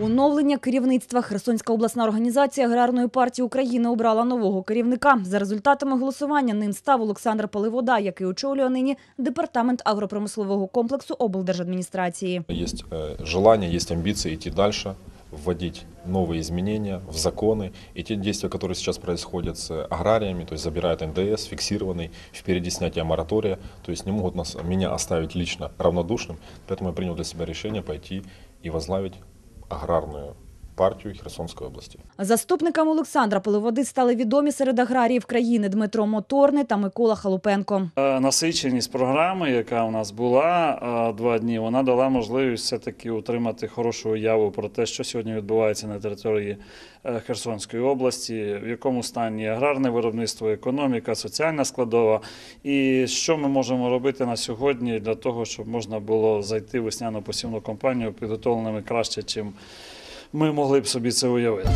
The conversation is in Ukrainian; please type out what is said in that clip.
Оновлення керівництва Херсонська обласна організація аграрної партії України обрала нового керівника. За результатами голосування ним став Олександр Поливода, який очолює нині департамент агропромислового комплексу облдержадміністрації. Есть э, желание, есть амбиции идти дальше, вводить новые изменения в законы. И те действия, которые сейчас происходят с аграриями, то есть забирают НДС, фиксированный, впереди снятия моратория, то есть не могут нас, меня оставить лично равнодушным. Поэтому я принял для себя решение пойти и возглавить аграрную партию Херсонской области. Заступниками Олександра Поливоди стали відомі серед аграріїв країни Дмитро Моторний та Микола Халупенко. Е, Насиченість програми, яка у нас була е, два дні, вона дала можливість все-таки утримати хорошу уяву про те, що сьогодні відбувається на території е, Херсонської області, в якому стані аграрне виробництво, економіка, соціальна складова, і що ми можемо робити на сьогодні для того, щоб можна було зайти в весняну посівну кампанію підготовленими краще, чим ми могли б собі це уявити.